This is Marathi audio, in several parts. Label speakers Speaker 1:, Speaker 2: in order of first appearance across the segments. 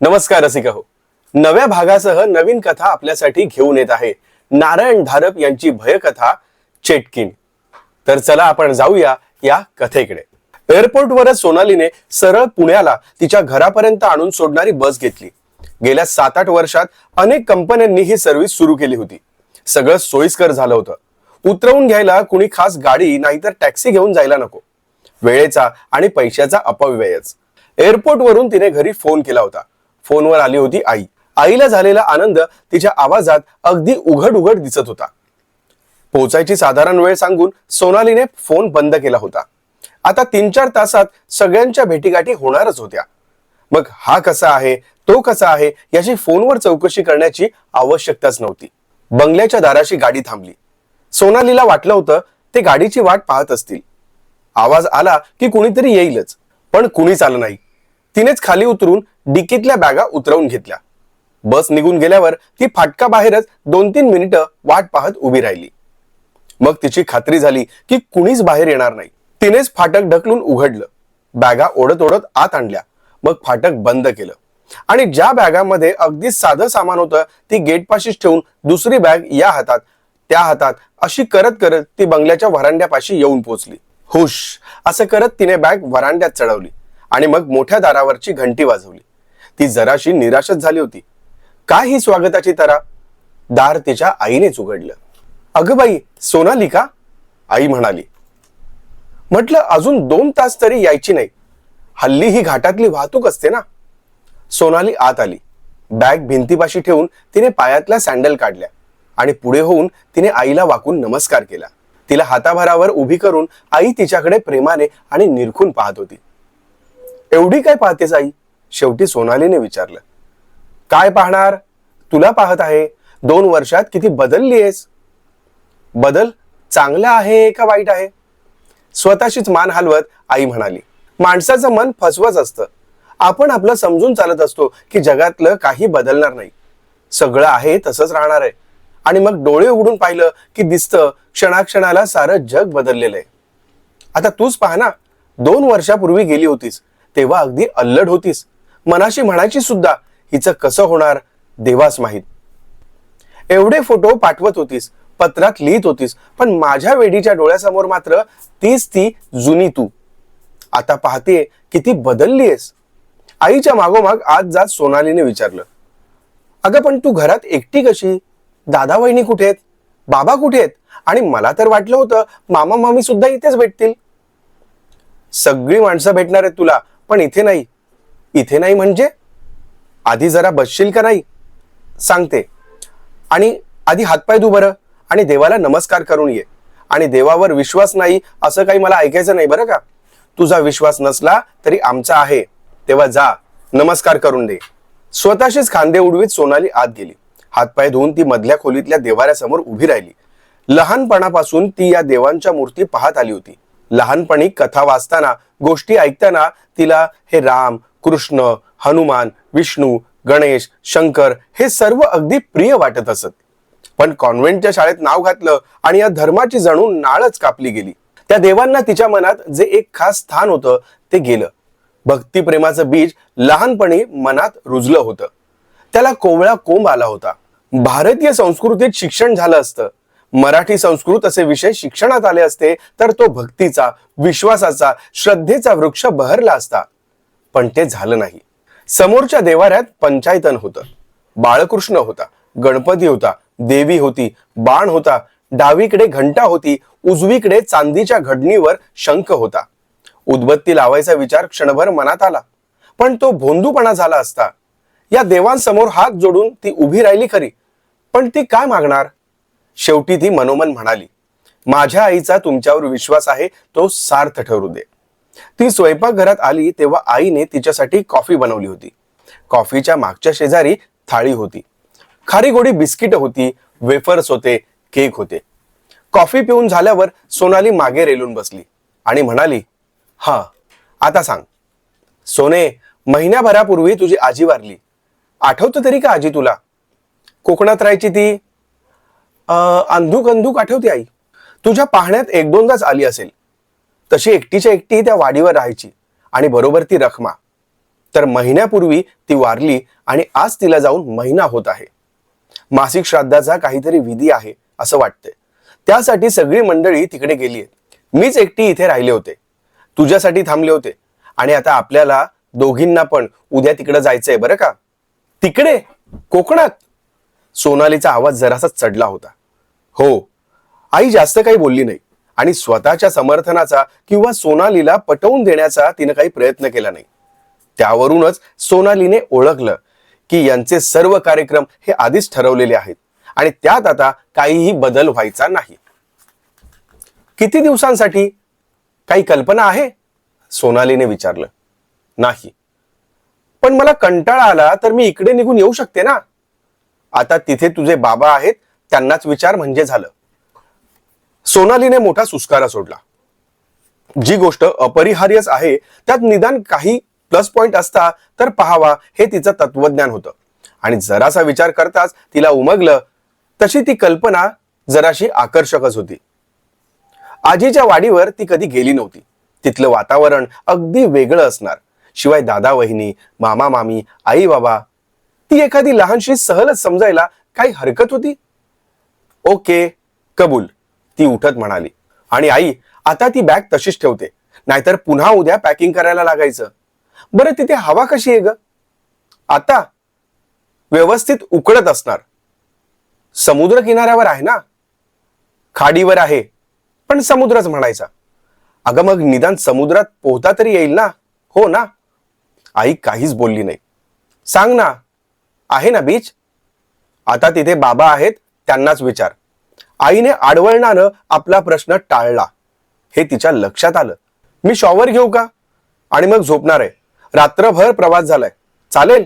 Speaker 1: नमस्कार रसिका हो. नव्या भागासह नवीन कथा आपल्यासाठी घेऊन येत आहे. नारायण धारप यांची भयकथा चेटकिन तर चला आपण जाऊया या कथेकडे. एअरपोर्टवरच सोनालीने सरळ पुण्याला तिच्या घरापर्यंत आणून सोडणारी बस घेतली. गेल्या सात आठ वर्षात अनेक कंपन्यांनी ही सर्व्हिस सुरू केली होती. सगळं सोयीस्कर झालं होतं. उतरवून घ्यायला कुणी खास गाडी नाहीतर टॅक्सी घेऊन जायला नको. वेळेचा आणि पैशाचा अपव्ययच. एअरपोर्टवरून तिने घरी फोन केला होता. फोनवर आली होती आई. आईला झालेला आनंद तिच्या आवाजात अगदी उघड उघड दिसत होता. पोहोचायची साधारण वेळ सांगून सोनालीने फोन बंद केला होता. आता तीन चार तासात सगळ्यांच्या भेटीगाठी होणारच होत्या. मग हा कसा आहे तो कसा आहे याची फोनवर चौकशी करण्याची आवश्यकताच नव्हती. बंगल्याच्या दाराशी गाडी थांबली. सोनालीला वाटलं होतं ते गाडीची वाट पाहत असतील. आवाज आला की कुणीतरी येईलच पण कुणीच आलं नाही. तिनेच खाली उतरून डिकीतल्या बॅगा उतरवून घेतल्या. बस निघून गेल्यावर ती फाटका बाहेरच दोन तीन मिनिटं वाट पाहत उभी राहिली. मग तिची खात्री झाली की कुणीच बाहेर येणार नाही. तिनेच फाटक ढकलून उघडलं. बॅगा ओढत ओढत आत आणल्या. मग फाटक बंद केलं. आणि ज्या बॅगामध्ये अगदी साधं सामान होतं ती गेटपाशीच ठेवून दुसरी बॅग या हातात त्या हातात अशी करत करत ती बंगल्याच्या व्हरांड्यापाशी येऊन पोहोचली हुश! असं करत तिने बॅग व्हरांड्यात चढवली. आणि मग मोठ्या दारावरची घंटी वाजवली. ती जराशी निराशच झाली होती. काय ही स्वागताची तरा? दार तिच्या आईनेच उघडलं. अगं बाई सोनाली का? आई म्हणाली. म्हटलं अजून दोन तास तरी यायची नाही. हल्ली ही घाटातली वाहतूक असते ना. सोनाली आत आली. बॅग भिंतीपाशी ठेवून तिने पायातल्या सँडल काढल्या आणि पुढे होऊन तिने आईला वाकून नमस्कार केला. तिला हाताभरावर उभी करून आई तिच्याकडे प्रेमाने आणि निरखून पाहत होती. एवढी काय पाहतेस आई? शेवटी सोनालीने विचारलं काय पाहणार? तुला पाहत आहे. दोन वर्षात किती बदलली आहेस? बदल चांगला आहे का वाईट आहे? स्वतःशीच मान हलवत आई म्हणाली माणसाचं मन फसवच असतं. आपण आपलं समजून चालत असतो की जगातलं काही बदलणार नाही. सगळं आहे तसंच राहणार आहे. आणि मग डोळे उघडून पाहिलं की दिसतं क्षणाक्षणाला सारं जग बदललेलं आहे. आता तूच पाहना ना. दोन वर्षापूर्वी गेली होतीस. तेव्हा अगदी अल्लड होतीस. मनाशी म्हणायची सुद्धा हिचं कसं होणार देवास माहीत. एवढे फोटो पाठवत होतीस पत्रात लिहित होतीस पण माझ्या वेडीच्या डोळ्यासमोर मात्र तीच ती जुनी तू. आता पाहते किती बदललीयस. आईच्या मागोमाग आज जात सोनालीने विचारलं. अगं पण तू घरात एकटी कशी? दादा वहिनी कुठे आहेत? बाबा कुठे आहेत? आणि मला तर वाटलं होतं मामा मामी सुद्धा इथेच भेटतील. सगळी माणसं भेटणार आहेत तुला पण इथे नाही. इथे नाही म्हणजे? आधी जरा बसशील का नाही? सांगते. आणि आधी हातपाय धू बरं. आणि देवाला नमस्कार करून ये. आणि देवावर विश्वास नाही असं काही मला ऐकायचं नाही बरं का? तुझा विश्वास नसला तरी आमचा आहे. तेव्हा जा नमस्कार करून दे. स्वतःशीच खांदे उडवीत सोनाली आत गेली. हातपाय धुवून ती मधल्या खोलीतल्या देवाऱ्यासमोर उभी राहिली. लहानपणापासून ती या देवांच्या मूर्ती पाहत आली होती. लहानपणी कथा वाचताना गोष्टी ऐकताना तिला हे राम कृष्ण हनुमान विष्णू गणेश शंकर हे सर्व अगदी प्रिय वाटत असत. पण कॉन्व्हेंटच्या शाळेत नाव घातलं आणि या धर्माची जणू नाळच कापली गेली. त्या देवांना तिच्या मनात जे एक खास स्थान होतं ते गेलं. भक्तिप्रेमाचं बीज लहानपणी मनात रुजलं होतं. त्याला कोवळा कोंब आला होता. भारतीय संस्कृतीत शिक्षण झालं असतं. मराठी संस्कृत असे विषय शिक्षणात आले असते तर तो भक्तीचा विश्वासाचा श्रद्धेचा वृक्ष बहरला असता. पण ते झालं नाही. समोरच्या देवाऱ्यात पंचायतन होतं. बाळकृष्ण होता गणपती होता देवी होती बाण होता डावीकडे घंटा होती उजवीकडे चांदीच्या घडणीवर शंख होता. उदबत्ती लावायचा विचार क्षणभर मनात आला. पण तो भोंदूपणा झाला असता. या देवांसमोर हात जोडून ती उभी राहिली खरी. पण ती काय मागणार? शेवटी ती मनोमन म्हणाली माझ्या आईचा तुमच्यावर विश्वास आहे तो सार्थ ठरू दे. ती स्वयंपाकघरात आली तेव्हा आईने तिच्यासाठी कॉफी बनवली होती. कॉफीच्या मागच्या शेजारी थाळी होती. खारी गोडी बिस्किट होती वेफर्स होते केक होते. कॉफी पिऊन झाल्यावर सोनाली मागे रेलून बसली आणि म्हणाली हा आता सांग. सोने महिन्याभरापूर्वी तुझी आजी वारली. आठवतं तरी का आजी तुला? कोकणात राहायची ती? अंधूक अंधूक आठवते आई. तुझ्या पाहण्यात एक दोनदाच आली असेल. तशी एकटीच्या एकटी त्या वाडीवर राहायची आणि बरोबर ती रखमा. तर महिन्यापूर्वी ती वारली आणि आज तिला जाऊन महिना होत आहे. मासिक श्राद्धाचा काहीतरी विधी आहे असं वाटतंय. त्यासाठी सगळी मंडळी तिकडे गेली मीच एकटी इथे राहिले होते. तुझ्यासाठी थांबले होते. आणि आता आपल्याला दोघींना पण उद्या तिकडे जायचंय बरं का? तिकडे कोकणात. सोनालीचा आवाज जरासा चढला होता. हो आई जास्त काही बोलली नाही. आणि स्वतःच्या समर्थनाचा किंवा सोनालीला पटवून देण्याचा तिनं काही प्रयत्न केला नाही. त्यावरूनच सोनालीने ओळखलं की यांचे सर्व कार्यक्रम हे आधीच ठरवलेले आहेत आणि त्यात आता काहीही बदल व्हायचा नाही. किती दिवसांसाठी? काही कल्पना आहे? सोनालीने विचारलं. नाही. पण मला कंटाळा आला तर मी इकडे निघून येऊ शकते ना? आता तिथे तुझे बाबा आहेत त्यांनाच विचार म्हणजे झालं. सोनालीने मोठा सुस्कारा सोडला. जी गोष्ट अपरिहार्यच आहे त्यात निदान काही प्लस पॉइंट असता तर पहावा हे तिचं तत्वज्ञान होतं. आणि जरासा विचार करताच तिला उमगलं तशी ती कल्पना जराशी आकर्षकच होती. आजीच्या वाडीवर ती कधी गेली नव्हती. तिथलं वातावरण अगदी वेगळं असणार. शिवाय दादा वहिनी मामा मामी आई बाबा ती एखादी लहानशी सहलच समजायला काही हरकत होती? ओके कबूल. ती उठत म्हणाली. आणि आई आता ती बॅग तशीच ठेवते. नाहीतर पुन्हा उद्या पॅकिंग करायला लागायचं. बरं तिथे हवा कशी आहे ग? आता व्यवस्थित उकळत असणार. समुद्र किनाऱ्यावर आहे ना? खाडीवर आहे. पण समुद्रच म्हणायचा. अगं मग निदान समुद्रात पोहता तरी येईल ना? हो ना? आई काहीच बोलली नाही. सांग ना आहे ना बीच आता तिथे बाबा आहेत त्यांनाच विचार. आईने आडवळणानं आपला प्रश्न टाळला. हे तिच्या लक्षात आलं. मी शॉवर घेऊ का? आणि मग झोपणार आहे. रात्रभर प्रवास झालाय. चालेल?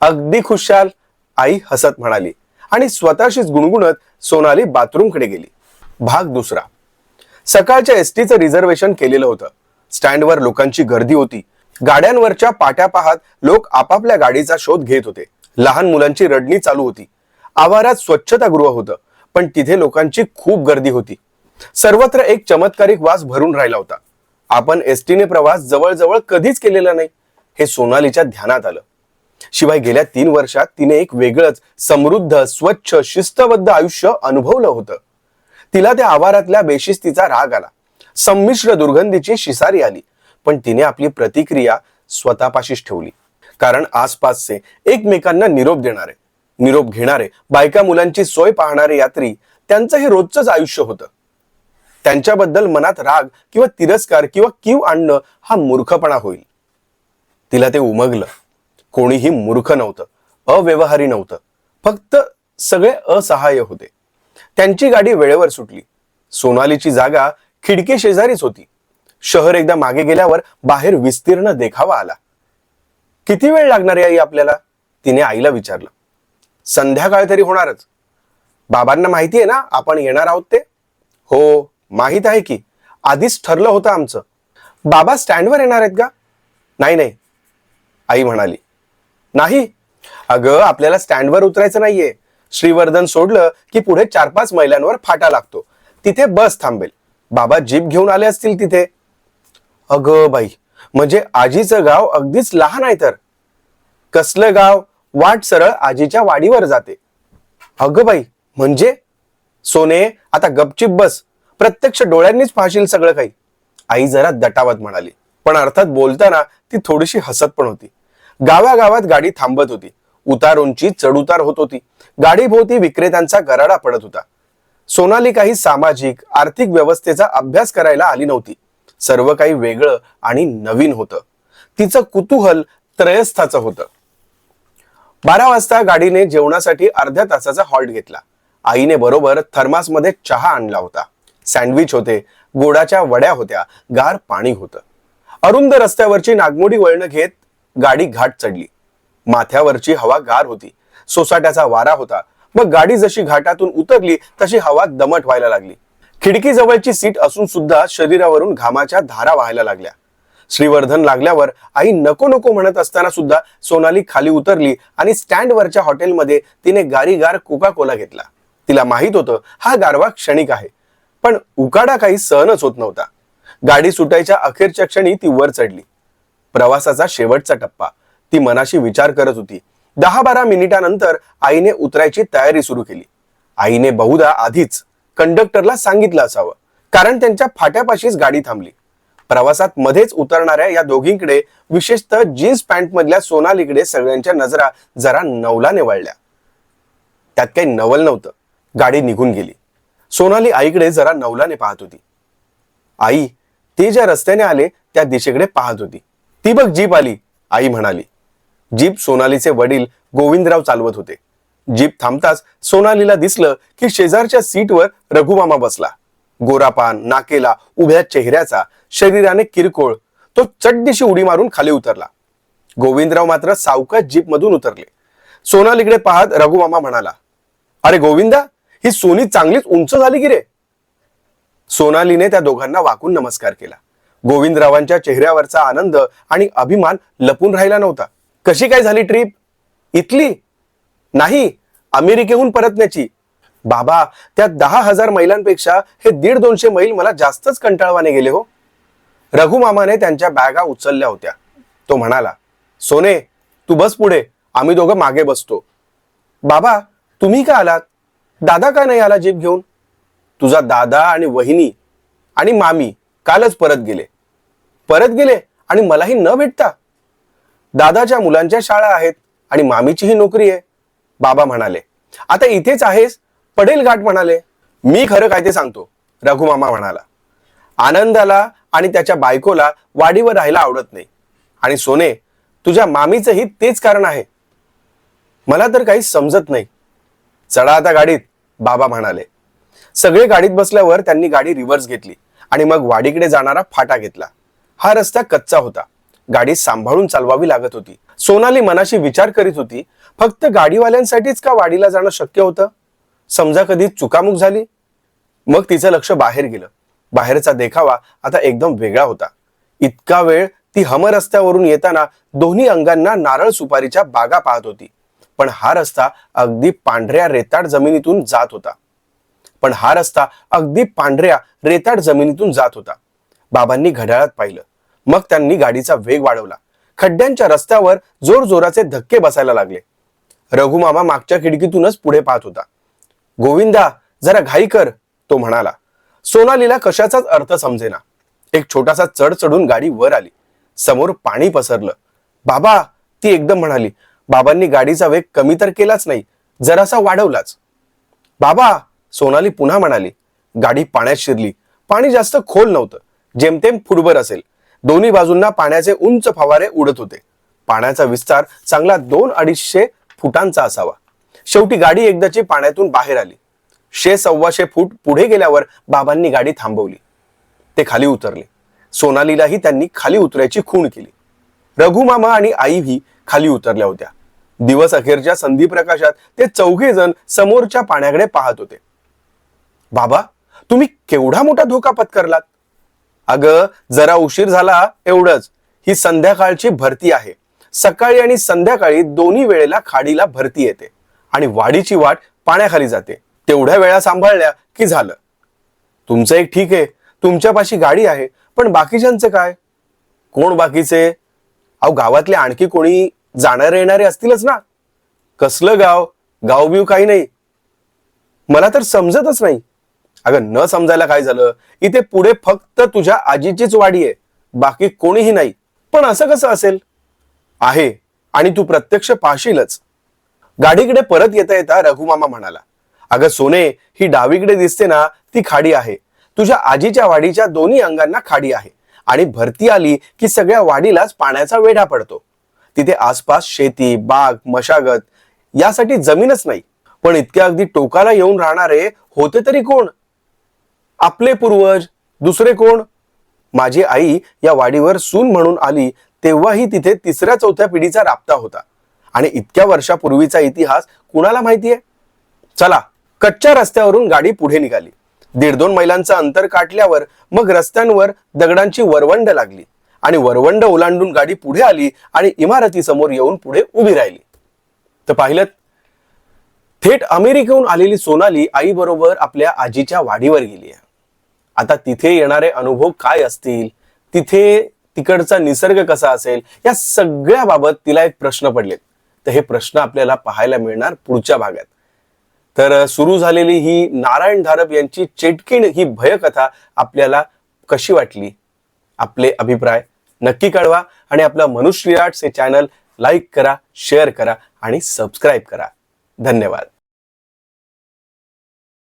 Speaker 1: अगदी खुशाल आई हसत म्हणाली आणि स्वतःशीच गुणगुणत सोनाली बाथरूमकडे गेली. भाग दुसरा. सकाळच्या एसटीचं रिझर्वेशन केलेलं होतं. स्टँडवर लोकांची गर्दी होती. गाड्यांवरच्या पाट्या पाहत लोक आपापल्या गाडीचा शोध घेत होते. लहान मुलांची रडणी चालू होती. आवारात स्वच्छतागृह होतं. पण तिथे लोकांची खूप गर्दी होती. सर्वत्र एक चमत्कारिक वास भरून राहिला होता. आपण एसटीने प्रवास जवळजवळ कधीच केलेला नाही हे सोनालीच्या ध्यानात आलं. शिवाय गेल्या तीन वर्षात तिने एक वेगळंच समृद्ध स्वच्छ शिस्तबद्ध आयुष्य अनुभवलं होतं. तिला त्या आवारातल्या बेशिस्तीचा राग आला. संमिश्र दुर्गंधीची शिसारी आली पण तिने आपली प्रतिक्रिया स्वतःपाशीच ठेवली. कारण आसपासचे एकमेकांना निरोप देणारे निरोप घेणारे बायका मुलांची सोय पाहणारे यात्री त्यांचं हे रोजचंच आयुष्य होतं. त्यांच्याबद्दल मनात राग किंवा तिरस्कार किंवा कीव आणणं हा मूर्खपणा होईल. तिला ते उमगलं. कोणीही मूर्ख नव्हतं अव्यवहारी नव्हतं. फक्त सगळे असहाय्य होते. त्यांची गाडी वेळेवर सुटली. सोनालीची जागा खिडकी शेजारीच होती. शहर एकदा मागे गेल्यावर बाहेर विस्तीर्ण देखावा आला. किती वेळ लागणार आहे आई आपल्याला? तिने आईला विचारलं. संध्याकाळ तरी होणारच. बाबांना माहिती आहे ना आपण येणार आहोत ते? हो माहीत आहे की आधीच ठरलं होतं आमचं. बाबा स्टँडवर येणार आहेत का? नाही नाही. आई म्हणाली. नाही. अगं आपल्याला स्टँडवर उतरायचं नाहीये. श्रीवर्धन सोडलं की पुढे चार पाच मैलांवर फाटा लागतो. तिथे बस थांबेल. बाबा जीप घेऊन आले असतील तिथे. अगं बाई म्हणजे आजीचं गाव अगदीच लहान आहे तर. कसलं गाव? वाट सरळ आजीच्या वाडीवर जाते. अगं बाई म्हणजे? सोने आता गपचिप बस. प्रत्यक्ष डोळ्यांनीच पाहशील सगळं काही. आई जरा दटावत म्हणाली. पण अर्थात बोलताना ती थोडीशी हसत पण होती. गावागावात गाडी थांबत होती. उतार उंची चढउतार होत होती. गाडीभोवती विक्रेत्यांचा गराडा पडत होता. सोनाली काही सामाजिक आर्थिक व्यवस्थेचा अभ्यास करायला आली नव्हती. सर्व काही वेगळं आणि नवीन होतं. तिचं कुतूहल त्रयस्थाचं होतं. बारा वाजता गाडीने जेवणासाठी अर्ध्या तासाचा हॉल्ट घेतला. आईने बरोबर थर्मासमध्ये चहा आणला होता. सँडविच होते गोडाच्या वड्या होत्या गार पाणी होतं. अरुंद रस्त्यावरची नागमोडी वळणं घेत गाडी घाट चढली. माथ्यावरची हवा गार होती. सोसाट्याचा वारा होता. मग गाडी जशी घाटातून उतरली तशी हवा दमट व्हायला लागली. खिडकी जवळची सीट असून सुद्धा शरीरावरून घामाच्या धारा व्हायला लागल्या. श्रीवर्धन लागल्यावर आई नको नको म्हणत असताना सुद्धा सोनाली खाली उतरली आणि स्टँडवरच्या हॉटेलमध्ये तिने गारीगार कोका कोला घेतला. तिला माहीत होतं हा गारवा क्षणिक आहे पण उकाडा काही सहनच होत नव्हता. गाडी सुटायच्या अखेरच्या क्षणी ती वर चढली. प्रवासाचा शेवटचा टप्पा. ती मनाशी विचार करत होती. दहा बारा मिनिटानंतर आईने उतरायची तयारी सुरू केली. आईने बहुधा आधीच कंडक्टरला सांगितलं असावं कारण त्यांच्या फाट्यापाशीच गाडी थांबली. प्रवासात मध्येच उतरणाऱ्या या दोघींकडे विशेषतः जीन्स पॅन्ट मधल्या सोनालीकडे सगळ्यांच्या नजरा जरा नवलाने वळल्या. त्यात काही नवल नव्हतं. गाडी निघून गेली. सोनाली आईकडे जरा नवलाने पाहत होती. आई ते ज्या रस्त्याने आले त्या दिशेकडे पाहत होती. ती बघ जीप आली आई म्हणाली. जीप सोनालीचे वडील गोविंदराव चालवत होते. जीप थांबताच सोनालीला दिसलं की शेजारच्या सीटवर रघुमामा बसला. गोरापान नाकेला उभ्या चेहऱ्याचा शरीराने किरकोळ तो चड्डीशी उडी मारून खाली उतरला. गोविंदराव मात्र सावकाश जीप मधून उतरले सोनालीकडे पाहत रघुमामा म्हणाला अरे गोविंदा ही सोनी चांगलीच उंच झाली की रे? सोनालीने त्या दोघांना वाकून नमस्कार केला. गोविंदरावांच्या चेहऱ्यावरचा आनंद आणि अभिमान लपून राहिला नव्हता. कशी काय झाली ट्रिप? इथली? नाही अमेरिकेहून परतण्याची. बाबा त्या दहा हजार मैलांपेक्षा हे दीड दोनशे मैल मला जास्तच कंटाळवाने गेले हो. रघुमामाने त्यांच्या बॅगा उचलल्या होत्या. तो म्हणाला सोने तू बस पुढे. आम्ही दोघं मागे बसतो. बाबा तुम्ही का आलात? दादा का नाही आला जीप घेऊन? तुझा दादा आणि वहिनी आणि मामी कालच परत गेले. परत गेले? आणि मलाही न भेटता? दादाच्या मुलांच्या शाळा आहेत आणि मामीचीही नोकरी आहे. बाबा म्हणाले आता इथेच आहेस? पडेल घाट म्हणाले. मी खरं काय ते सांगतो रघुमामा म्हणाला. आनंदाला आणि त्याच्या बायकोला वाडीवर राहायला आवडत नाही. आणि सोने तुझ्या मामीचंही तेच कारण आहे. मला तर काही समजत नाही. चढा आता गाडीत बाबा म्हणाले. सगळे गाडीत बसल्यावर त्यांनी गाडी रिव्हर्स घेतली आणि मग वाडीकडे जाणारा फाटा घेतला. हा रस्ता कच्चा होता. गाडी सांभाळून चालवावी लागत होती. सोनाली मनाशी विचार करीत होती फक्त गाडीवाल्यांसाठीच का वाडीला जाणं शक्य होतं? समजा कधी चुकामुक झाली? मग तिचं लक्ष बाहेर गेलं. बाहेरचा देखावा आता एकदम वेगळा होता. इतका वेळ ती हम रस्त्यावरून येताना दोन्ही अंगांना नारळ सुपारीच्या बागा पाहत होती. पण हा रस्ता अगदी पांढऱ्या रेताड जमिनीतून जात होता. पण हा रस्ता अगदी पांढऱ्या रेताड जमिनीतून जात होता. बाबांनी घड्याळात पाहिलं. मग त्यांनी गाडीचा वेग वाढवला. खड्ड्यांच्या रस्त्यावर जोर जोराचे धक्के बसायला लागले. रघुमामा मागच्या खिडकीतूनच पुढे पाहत होता. गोविंदा जरा घाई कर तो म्हणाला. सोनालीला कशाचाच अर्थ समजेना. एक छोटासा चढ चढून गाडी वर आली. समोर पाणी पसरलं. बाबा ती एकदम म्हणाली बाबांनी गाडीचा वेग कमी तर केलाच नाही जरासा वाढवलाच. बाबा सोनाली पुन्हा म्हणाली गाडी पाण्यात शिरली. पाणी जास्त खोल नव्हतं. जेमतेम फुटभर असेल. दोन्ही बाजूंना पाण्याचे उंच फवारे उडत होते. पाण्याचा विस्तार चांगला दोन अडीचशे फुटांचा असावा. शेवटी गाडी एकदाची पाण्यातून बाहेर आली. शे सव्वाशे फूट पुढे गेल्यावर बाबांनी गाडी थांबवली. ते खाली उतरले. सोनालीलाही त्यांनी खाली उतरायची खूण केली. रघुमामा आणि आईही खाली उतरल्या होत्या. दिवस अखेरच्या संधी प्रकाशात ते चौघे जण समोरच्या पाण्याकडे पाहत होते. बाबा तुम्ही केवढा मोठा धोका पत्करलात? अगं जरा उशीर झाला एवढंच. ही संध्याकाळची भरती आहे. सकाळी आणि संध्याकाळी दोन्ही वेळेला खाडीला भरती येते आणि वाडीची वाट पाण्याखाली जाते. तेवढ्या वेळा सांभाळल्या की झालं. तुमचं एक ठीक आहे. तुमच्यापाशी गाडी आहे. पण बाकीच्यांचं काय? कोण बाकीचे? अहो गावातले आणखी कोणी जाणारे येणारे असतीलच ना. कसलं गाव? गाव बिव काही नाही. मला तर समजतच नाही. अगं न समजायला काय झालं? इथे पुढे फक्त तुझ्या आजीचीच वाडी आहे. बाकी कोणीही नाही. पण असं कसं असेल? आहे. आणि तू प्रत्यक्ष पाहशीलच गाडीकडे परत येता येता रघुमामा म्हणाला अगं सोने ही डावीकडे दिसते ना ती खाडी आहे. तुझ्या आजीच्या वाडीच्या दोन्ही अंगांना खाडी आहे. आणि भरती आली की सगळ्या वाडीलाच पाण्याचा वेढा पडतो. तिथे आसपास शेती बाग मशागत यासाठी जमीनच नाही. पण इतक्या अगदी टोकाला येऊन राहणारे होते तरी कोण? आपले पूर्वज दुसरे कोण? माझी आई या वाडीवर सून म्हणून आली तेव्हाही तिथे तिसऱ्या चौथ्या पिढीचा राबता होता. आणि इतक्या वर्षापूर्वीचा इतिहास कुणाला माहितीये? चला कच्च्या रस्त्यावरून गाडी पुढे निघाली. दीड दोन मैलांचं अंतर काटल्यावर मग रस्त्यांवर दगडांची वरवंड लागली आणि वरवंड ओलांडून गाडी पुढे आली आणि इमारतीसमोर येऊन पुढे उभी राहिली. तर पाहिलं थेट अमेरिकेहून आलेली सोनाली आई बरोबर आपल्या आजीच्या वाडीवर गेली आहे. आता तिथे येणारे अनुभव काय असतील? तिथे तिकडचा निसर्ग कसा असेल? या सगळ्या बाबत तिला एक प्रश्न पडलेत. तर हे प्रश्न आपल्याला पाहायला मिळणार पुढच्या भागात. तर सुरू झालेली ही नारायण धारप यांची चेटकीण ही भयकथा आपल्याला कशी वाटली? आपले अभिप्राय नक्की कळवा आणि आपलं मनुश्री आर्ट्स हे चॅनल लाईक करा शेअर करा आणि सबस्क्राईब करा. धन्यवाद.